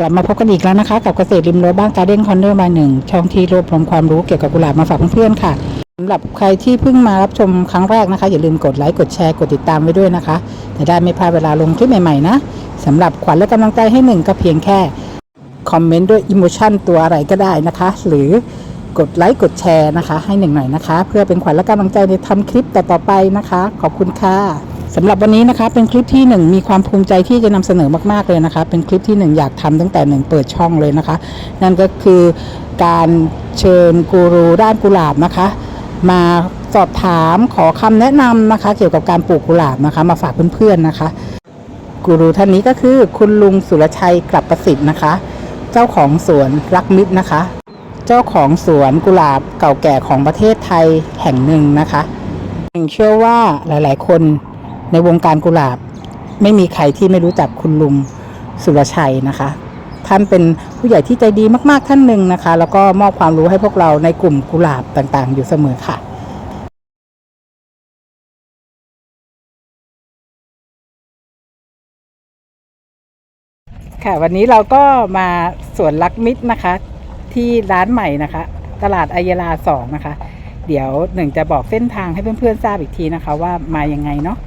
กลับมาพบกันอีกแล้วนะคะ กับเกษตรริมรั้วบ้านการเด้นคอนเนอร์มาหนึ่งช่องที่รวบรวมความรู้เกี่ยวกับกุหลาบมาฝากเพื่อนๆค่ะสำหรับใครที่เพิ่งมารับชมครั้งแรกนะคะ อย่าลืมกดไลค์กดแชร์กดติดตามไว้ด้วยนะคะจะได้ไม่พลาดเวลาลงคลิปใหม่ๆนะสำหรับขวัญและกำลังใจให้หนึ่งก็เพียงแค่คอมเมนต์ด้วยอิโมชันตัวอะไรก็ได้นะคะ หรือกดไลค์กดแชร์นะคะ ให้หนึ่งหน่อยนะคะ เพื่อเป็นขวัญและกำลังใจในทำคลิปต่อๆไปนะคะ ขอบคุณค่ะ สำหรับวันนี้นะคะเป็นคลิปที่หนึ่งมีความภูมิใจที่จะนำเสนอมาก ๆ เลยนะคะ เป็นคลิปที่หนึ่งอยากทำตั้งแต่หนึ่งเปิดช่องเลยนะคะ นั่นก็คือการเชิญกูรูด้านกุหลาบนะคะ มาสอบถามขอคำแนะนำนะคะ เกี่ยวกับการปลูกกุหลาบนะคะ มาฝากเพื่อนๆนะคะกูรูท่านนี้ก็คือคุณลุงสุรชัยกลับประสิทธิ์นะคะ เจ้าของสวนรักมิตรนะคะ เจ้าของสวนกุหลาบเก่าแก่ของประเทศไทยแห่งหนึ่งนะคะเชื่อว่าหลาย ๆ คน ในวงการกุหลาบ ไม่มีใครที่ไม่รู้จักคุณลุงสุรชัยนะคะ ท่านเป็นผู้ใหญ่ที่ใจดีมากๆท่านหนึ่งนะคะ แล้วก็มอบความรู้ให้พวกเราในกลุ่มกุหลาบต่างๆ อยู่เสมอค่ะค่ะวันนี้เราก็มาสวนลักมิตรนะคะ ที่ร้านใหม่นะคะ ตลาดอายาลาสองนะคะ เดี๋ยวหนึ่งจะบอกเส้นทางให้เพื่อนๆทราบอีกทีนะคะ ว่ามายังไงเนาะ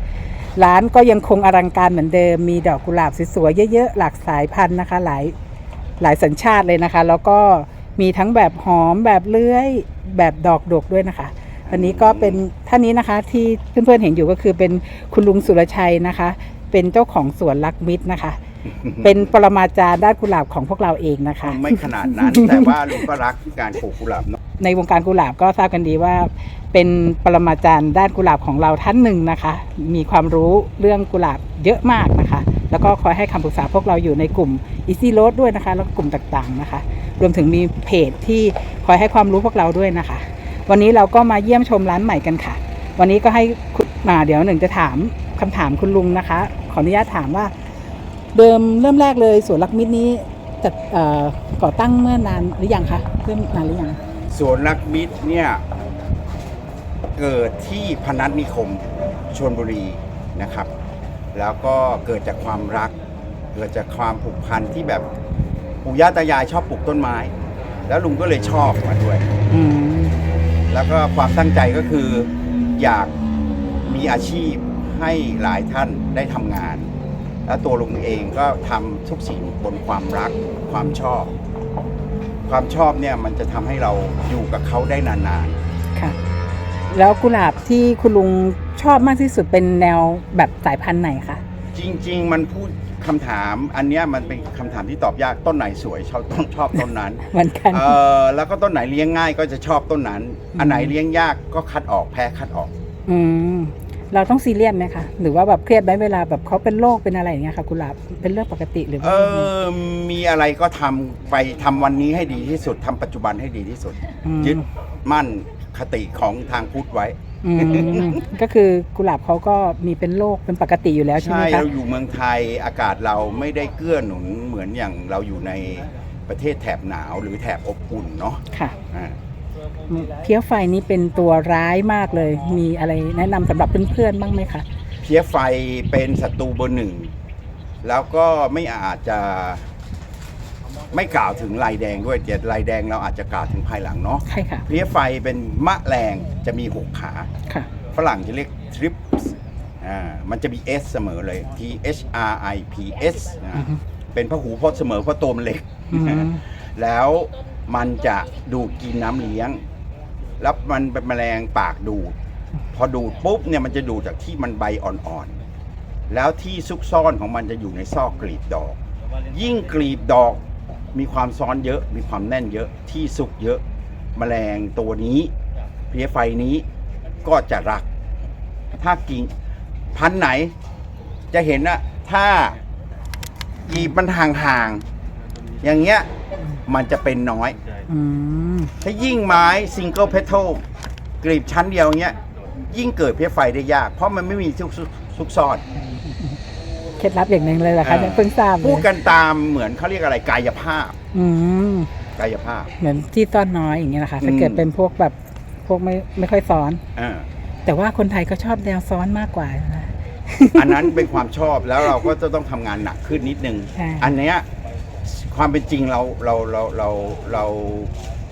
ร้านก็ยังคงอลังการเหมือนเดิม มีดอกกุหลาบสวยๆเยอะๆ หลากสายพันธุ์นะคะ หลายหลายสัญชาติเลยนะคะ แล้วก็มีทั้งแบบหอมแบบเลื้อยแบบดอกดกด้วยนะคะอันนี้ก็เป็นท่านนี้นะคะที่เพื่อนๆเห็นอยู่ก็คือเป็นคุณลุงสุรชัยนะคะ เป็นเจ้าของสวนลักมิตรนะคะ เป็นปรมาจารย์ด้านกุหลาบของพวกเราเองนะคะ ไม่ขนาดนั้น แต่ว่าลุงก็รักการปลูกกุหลาบเนาะในวงการกุหลาบก็ทราบกันดีว่า เป็นปรมาจารย์ด้านกุหลาบของเราท่านหนึ่งนะคะ มีความรู้เรื่องกุหลาบเยอะมากนะคะ แล้วก็คอยให้คำปรึกษาพวกเราอยู่ในกลุ่ม Easy Road ด้วยนะคะ แล้วก็กลุ่มต่างๆนะคะ รวมถึงมีเพจที่คอยให้ความรู้พวกเราด้วยนะคะ วันนี้เราก็มาเยี่ยมชมร้านใหม่กันค่ะ วันนี้ก็ให้คุณมาเดี๋ยวหนึ่งจะถามคำถามคุณลุงนะคะ ขออนุญาตถามว่า เดิมเริ่มแรกเลยสวนลักมิตรนี้จัดเอ่อก่อตั้งเมื่อนานหรือยังคะเริ่มนานหรือยังสวนรักมิตรเนี่ยเกิดที่พนัสนิคมชนบุรีนะครับ แล้วก็เกิดจากความรัก เกิดจากความผูกพันที่แบบปู่ย่าตายายชอบปลูกต้นไม้ แล้วลุงก็เลยชอบมาด้วยอืมแล้วก็ความตั้งใจก็คืออยากมีอาชีพให้หลายท่านได้ทำงาน แล้วตัวลุงเองก็ทำทุกสิ่งบนความรักความชอบ ความชอบเนี่ยมันจะทำให้เราอยู่กับเขาได้นานค่ะ แล้วกุหลาบที่คุณลุงชอบมากที่สุดเป็นแนวแบบสายพันธุ์ไหนคะๆจริง ๆ มันพูดคำถามอันเนี้ยมันเป็นคำถามที่ตอบยากต้นไหนสวยชอบต้องชอบต้นนั้นเหมือนกันเออแล้วก็ต้นไหนเลี้ยงง่ายก็จะชอบต้นนั้นอืมอันไหนเลี้ยงยากก็คัดออกแพ้คัดออก อืม เราต้องซีเรียสไหมคะหรือว่าแบบเครียดไหมเวลาแบบเขาเป็นโรคเป็นอะไรอย่างเงี้ยค่ะกุหลาบเป็นเรื่องปกติหรือเอว่าอมีอะไรก็ทำไปทำวันนี้ให้ดีที่สุดทำปัจจุบันให้ดีที่สุด มยึดมั่นคติของทางพุทธไว้ อืมก็คือกุหลาบเขาก็มีเป็นโรคเป็นปกติอยู่แล้วใช่ไหใช่มคะเราอยู่เมืองไทยอากาศเราไม่ได้เกื้อหนุนเหมือนอย่างเราอยู่ในประเทศแถบหนาวหรือแถบอบอุ่นเนาะค่ะ อ่า เพี้ยไฟนี้เป็นตัวร้ายมากเลย มีอะไรแนะนำสำหรับเพื่อนๆบ้างไหมคะ เพี้ยไฟเป็นศัตรูเบอร์หนึ่ง แล้วก็ไม่อาจจะไม่กล่าวถึงลายแดงด้วยแต่ลายแดงเราอาจจะกล่าวถึงภายหลังเนาะใช่ค่ะ เพลี้ยไฟเป็นมะแรงจะมีหกขา ค่ะ ฝรั่งจะเรียก trips อ่ามันจะมี S เสมอเลย T H R I P S นะอือฮึเป็นพหูพจน์เสมอเพราะตัวมันเล็ก อืม แล้ว มันจะดูดกินน้ำเลี้ยง แล้วมันเป็นแมลงปากดูด พอดูดปุ๊บเนี่ยมันจะดูดจากที่มันใบอ่อนๆ แล้วที่ซุกซ่อนของมันจะอยู่ในซอกกลีบดอก ยิ่งกลีบดอกมีความซ้อนเยอะ มีความแน่นเยอะ ที่ซุกเยอะ แมลงตัวนี้เพลี้ยไฟนี้ก็จะรัก ถ้ากิ่งพันไหน จะเห็นนะถ้ากีบมันห่างๆอย่างเงี้ย มันจะเป็นน้อย อืมถ้ายิ่งไม้ซิงเกิลเพทัลกลีบชั้นเดียวเงี้ย ยิ่งเกิดเพลี้ยไฟได้ยาก เพราะมันไม่มีซุกซุกซุกซ่อน เคล็ดลับอย่างหนึ่งเลยเหรอคะเออเนี่ยเพิ่งทราบเลพูดยกันตามเหมือนเขาเรียกอะไรกายภาพ อืมกายภาพ เหมือนที่ซ่อนน้อยอย่างเงี้ยนะคะถ้าอืมเกิดเป็นพวกแบบพวกไม่ไม่ค่อยซ้อน อ่า แต่ว่าคนไทยก็ชอบแนวซ้อนมากกว่านะ อันนั้นเป็นความชอบแล้วเราก็จะต้องทำงานหนักขึ้นนิดนึง ใช่ อันเนี้ย ความเป็นจริงเราเราเราเราเรา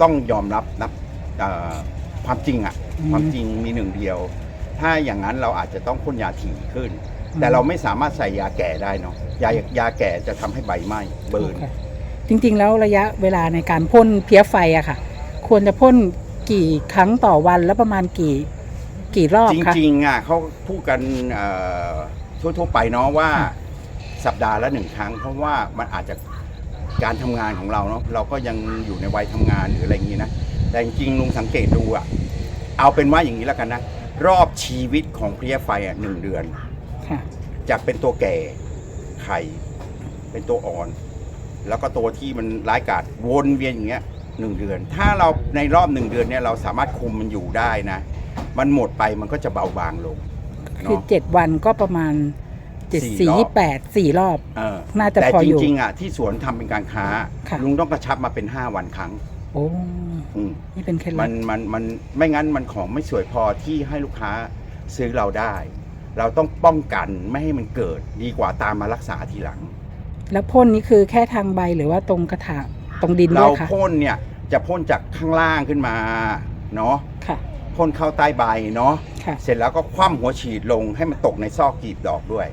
ต้องยอมรับนะเอ่อความจริงอะอืมความจริงมีหนึ่งเดียว ถ้าอย่างนั้นเราอาจจะต้องพ่นยาถี่ขึ้นอืมแต่เราไม่สามารถใส่ยาแก่ได้เนาะยายาแก่จะทำให้ใบไหม้เบิร์นค่ะจริง ๆ แล้วระยะเวลาในการพ่นเพี้ยไฟอะค่ะ ควรจะพ่นกี่ครั้งต่อวันแล้วประมาณกี่กี่รอบจคะริงๆอะเขาพูดกันเอ่อทั่วๆไปเนาะว่าค่ะสัปดาห์ละหนึ่งครั้ง เพราะว่ามันอาจจะ การทำงานของเราเนาะเราก็ยังอยู่ในวัยทำงานหรืออะไรอย่างนี้นะแต่จริงๆลุงสังเกตดูอะเอาเป็นว่าอย่างนี้แล้วกันนะรอบชีวิตของเพลี้ยไฟอะหนึ่งเดือนค่ะจะเป็นตัวแก่ไข่เป็นตัวอ่อน แล้วก็ตัวที่มันร้ายกาจวนเวียนอย่างเงี้ยหนึ่งเดือน ถ้าเราในรอบหนึ่งเดือนเนี่ยเราสามารถคุมมันอยู่ได้นะ มันหมดไปมันก็จะเบาบางลงคือเนาะเจ็ดวันก็ประมาณ เจ็ดสี่สี่รอบยี่แปดสี่รอบ เออน่าจะแต่พอจอยู่ริงๆอะที่สวนทำเป็นการค้า ค่ะ ลุงต้องกระชับมาเป็น 5 วันครั้งโอ้อืมนี่เป็นเคล็ดมัลันบมันมันไม่งั้นมันของไม่สวยพอที่ให้ลูกค้าซื้อเราได้ เราต้องป้องกันไม่ให้มันเกิดดีกว่าตามมารักษาทีหลัง แล้วพ่นนี่คือแค่ทางใบหรือว่าตรงกระถางตรงดินด้เราวยคะพ่นเนี่ยจะพ่นจากข้างล่างขึ้นมาเนาะค่ะ พ่นเข้าใต้ใบเนาะค่ะ เสร็จแล้วก็คว่ำหัวฉีดลงให้มันตกในซอกกลีบดอกด้วย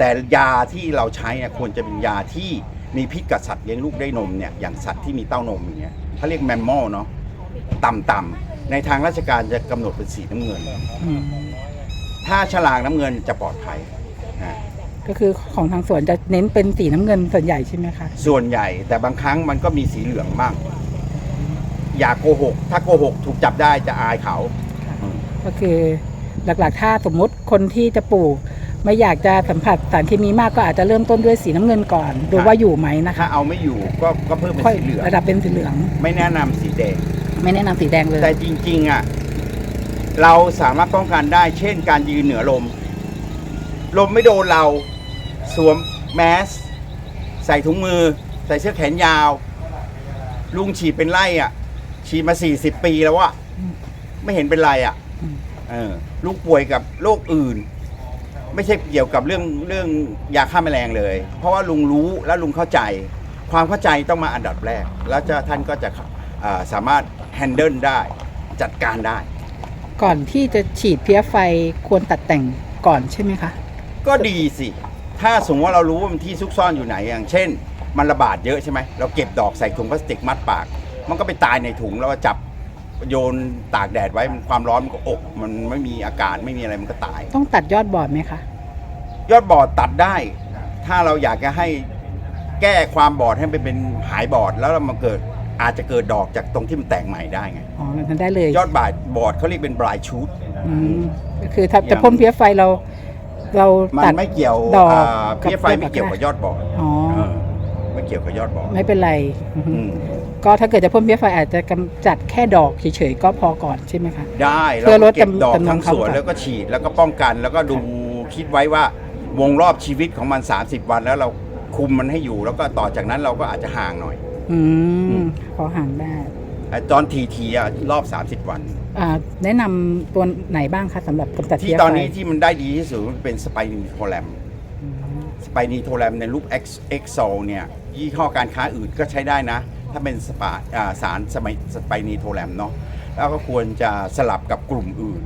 แต่ยาที่เราใช้เนี่ยควรจะเป็นยาที่มีพิษกับสัตว์เลี้ยงลูกด้วยนมเนี่ยอย่างสัตว์ที่มีเต้านมอย่างเงี้ยเขาเรียกแมมมอลเนาะต่ำๆในทางราชการจะกำหนดเป็นสีน้ำเงิน อืมถ้าฉลากน้ำเงินจะปลอดภัยนะก็คือของทางสวนจะเน้นเป็นสีน้ำเงินส่วนใหญ่ใช่ไหมคะ ส่วนใหญ่แต่บางครั้งมันก็มีสีเหลืองบ้างอย่าโกหก ถ้าโกหกถูกจับได้จะอายเขาค่ะอืมก็คือหลักๆ ถ้าสมมุติคนที่จะปลูก ไม่อยากจะสัมผัสสารเคมีมากก็อาจจะเริ่มต้นด้วยสีน้ำเงินก่อน ดูว่าอยู่ไหมนะถ้าคะเอาไม่อยู่ก็ก็เพิ่มเป็นค่อยสีเหลืองระดับเป็นสีเหลือง ไม่แนะนำสีแดง ไม่แนะนำสีแดงเลย แต่จริงๆอะเราสามารถป้องกันได้ เช่น การยืนเหนือลม ลมไม่โดนเรา สวมแมส ใส่ถุงมือ ใส่เสื้อแขนยาว ลุงฉีดเป็นไล่อะ ฉีดมา 40 ปีแล้วอะอืมไม่เห็นเป็นไรอะอืม เออลูกป่วยกับโรคอื่น ไม่ใช่เกี่ยวกับเรื่องเรื่องยาฆ่าแมลงเลย เพราะว่าลุงรู้และลุงเข้าใจ ความเข้าใจต้องมาอันดับแรก แล้วจะท่านก็จะอ่าสามารถแฮนเดิลได้จัดการได้ ก่อนที่จะฉีดเพี้ยไฟควรตัดแต่งก่อนใช่ไหมคะ ก็ดีสิ ถ้าสมมติว่าเรารู้ว่ามันที่ซุกซ่อนอยู่ไหนอย่างเช่น มันระบาดเยอะใช่ไหมเราเก็บดอกใส่ถุงพลาสติกมัดปาก มันก็ไปตายในถุงแล้วก็จับ โยนตากแดดไว้มันความร้อนมันก็อบมันไม่มีอากาศไม่มีอะไรมันก็ตาย ต้องตัดยอดบอดไหมคะ ยอดบอดตัดได้ ถ้าเราอยากจะให้แก้ความบอดให้เป็นเป็นหายบอดแล้วเรามาเกิดอาจจะเกิดดอกจากตรงที่มันแตกใหม่ได้ไงอ๋อแบบนั้นได้เลยยอดบาดบอดเขาเรียกเป็นบลายชูด อืมก็คือถ้าอย่างจะพ่นเพี้ยไฟเรา เรามัตันดไม่เกี่ยวดอกอ่ากับเพี้ยไฟไม่เกี่ยวกับยอดบอด อ๋อเออ ไม่เกี่ยวกับยอดบอดไม่เป็นไรอือฮึอืมก็ถ้าเกิดจะพ่นเพี้ยไฟอาจจะกำจัดแค่ดอกเฉยๆก็พอก่อนใช่ไหมคะ ได้เพื่อลดราก็เก็บดอกจำนวนทั้งสวนครั้งแล้วก็ฉีดแล้วก็ป้องกันแล้วก็ดูคิดไว้ว่าวงรอบชีวิตของมัน 30 วันแล้วเราคุมมันให้อยู่ แล้วก็ต่อจากนั้นเราก็อาจจะห่างหน่อย อือืมมพอห่างได้ ไอ้ตอนทีทีอะรอบ 30 วัน อ่าแนะนำตัวไหนบ้างคะสำหรับกำจัดที่เพี้ยตอนไฟนี้ที่มันได้ดีที่สุดเป็นสไปนีโทแรมอืมสไปนีโทแรมในรูป X X o เนี่ย ยี่ห้อการค้าอื่นก็ใช้ได้นะ ถ้าเป็นสปาอ่าสารสมัยสไปนีโทแรมเนาะแล้วก็ควรจะสลับกับกลุ่มอื่น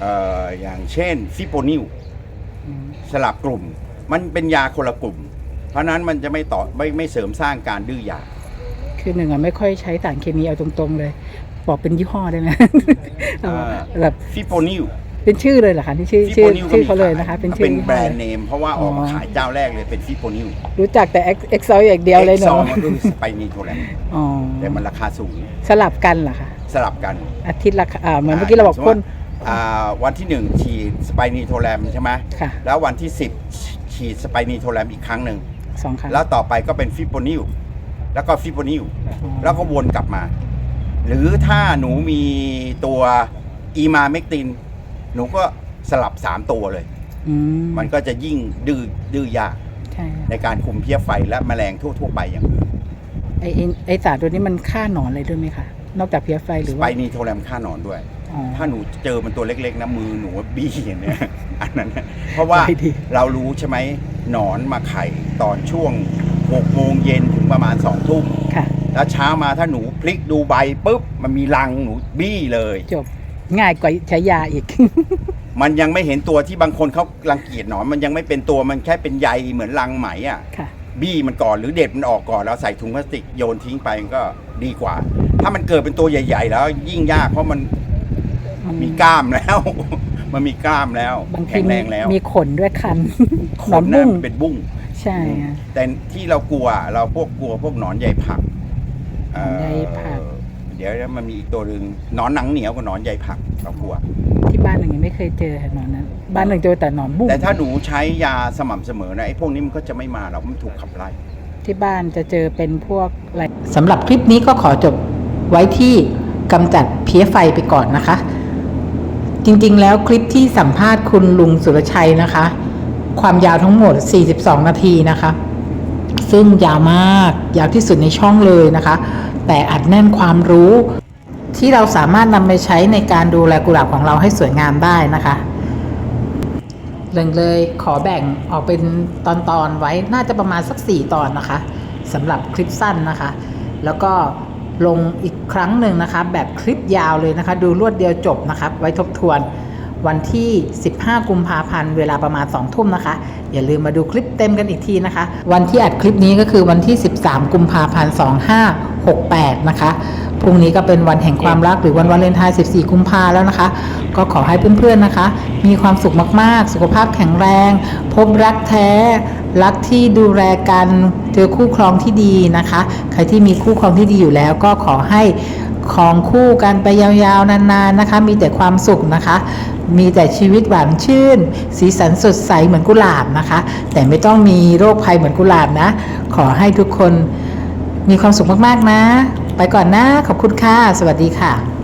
เอ่ออย่างเช่นฟิโปนิลอืมสลับกลุ่ม มันเป็นยาคนละกลุ่ม เพราะฉะนั้นมันจะไม่ต่อไม่ไม่เสริมสร้างการดื้อยาคือหนึ่งอะไม่ค่อยใช้สารเคมีเอาตรงๆเลย บอกเป็นยี่ห้อได้ไหมเอาอ่าแบบฟิโปนิล เป็นชื่อเลยเหรอคะที่ชื่อฟิชื่โปอนิลก็ชื่อมีเขาเลยขายนะคะ เป็นชื่อ เป็นยี่ห้อแบรนด์เนม เพราะว่าออกมาอ๋อ ขายเจ้าแรกเลยเป็นฟิโปนิลรู้จักแต่เอ็กซ์เซลอย่างเดียวเลย X เนาะ2ก็คือสไปนีโทแรมอ๋อแต่มันราคาสูงสลับกันเหรอคะสลับกันอาทิตย์ละอ่าเหมือนเมื่อกี้เราบอกสมมุพ่นติอ่าวันที่หนึ่งฉีดสไปนีโทแรมใช่ไหมค่ะ แล้ววันที่10ฉีดสไปนีโทแรมอีกครั้งหนึ่ง สองครั้ง แล้วต่อไปก็เป็นฟิโปนิลแล้วก็ฟิโปนิลอ๋อแล้วก็วนกลับมา หรือถ้าหนูมีตัวอีมาเมกติน หนูก็สลับ3ตัวเลย อืมมันก็จะยิ่งดื้อดื้อยากใช่ในการคุมเพี้ยไฟและแมลงทั่ว ๆ ไปอย่างอื่นไอไอ้ไอสารตัวนี้มันฆ่าหนอนอะไรด้วยไหมคะนอกจากเพี้ยไฟหรือไปว่านีโทแรมฆ่าหนอนด้วย อ๋อ ถ้าหนูเจอมันตัวเล็กๆนะมือหนูบี้อย่างเนี้ย อันนั้นนะเพราะว่าไว้ดี เรารู้ใช่ไหมหนอนมาไข่ตอนช่วงหกโมงเย็นถึงประมาณสองทุ่มค่ะ แล้วเช้ามาถ้าหนูพลิกดูใบปุ๊บ มันมีรังหนูบี้เลย จบ ง่ายกว่าใช้ยาอีก มันยังไม่เห็นตัวที่บางคนเขารังเกียจหนอนมันยังไม่เป็นตัวมันแค่เป็นใยเหมือนรังไหมอะค่ะ บี้มันก่อนหรือเด็ดมันออกก่อนแล้วใส่ถุงพลาสติกโยนทิ้งไปมันก็ดีกว่า ถ้ามันเกิดเป็นตัวใหญ่ ๆ แล้วยิ่งยากเพราะมันมีกล้ามแล้ว มันมีกล้ามแล้วบางทีแข็งแรงแล้วมีขนด้วยคันขหนอนนนั่บุ้นงมันเป็นบุ้ง ใช่ค่ะแต่ที่เรากลัวเราพวกกลัวพวกหนอนใยผักเอ่อใยผัก เดี๋ยวมันมีอีกตัวหนึ่งหนอนหนังเหนียวกับหนอนใยผักเรากลัว ที่บ้านหนึ่งยังไม่เคยเจอค่ะหนอนนั้น บ้านหนึ่งเจอแต่หนอนบุ้งแต่ถ้าหนูใช้ยาสม่ำเสมอนะไอ้พวกนี้มันก็จะไม่มาเรามันถูกขับไล่ที่บ้านจะเจอเป็นพวกอะไรสำหรับคลิปนี้ก็ขอจบไว้ที่กำจัดเพี้ยไฟไปก่อนนะคะ จริงๆ แล้วคลิปที่สัมภาษณ์คุณลุงสุรชัยนะคะ ความยาวทั้งหมด 42 นาทีนะคะ ซึ่งยาวมากยาวที่สุดในช่องเลยนะคะ แต่อัดแน่นความรู้ที่เราสามารถนำไปใช้ในการดูแลกุหลาบของเราให้สวยงามได้นะคะเลยเลยขอแบ่งออกเป็นตอนๆไว้น่าจะประมาณสัก 4 ตอนนะคะสำหรับคลิปสั้นนะคะ แล้วก็ลงอีกครั้งหนึ่งนะคะ แบบคลิปยาวเลยนะคะ ดูรวดเดียวจบนะคะไว้ทบทวน วันที่ 15 กุมภาพันธ์เวลาประมาณ 2 ทุ่มนะคะ อย่าลืมมาดูคลิปเต็มกันอีกทีนะคะ วันที่อัดคลิปนี้ก็คือวันที่ 13 กุมภาพันธ์ 2568 นะคะพรุ่งนี้ก็เป็นวันแห่งความรักหรือวันวาเลนไทน์ 14 กุมภาแล้วนะคะ ก็ขอให้เพื่อนๆนะคะ มีความสุขมากๆ สุขภาพแข็งแรง พบรักแท้ รักที่ดูแลกัน เจอคู่ครองที่ดีนะคะ ใครที่มีคู่ครองที่ดีอยู่แล้วก็ขอให้ครองคู่กันไปยาวๆนานๆนะคะ มีแต่ความสุขนะคะ มีแต่ชีวิตหวานชื่น สีสันสดใสเหมือนกุหลาบนะคะ แต่ไม่ต้องมีโรคภัยเหมือนกุหลาบนะ ขอให้ทุกคนมีความสุขมากๆนะ ไปก่อนนะ ขอบคุณค่ะ สวัสดีค่ะ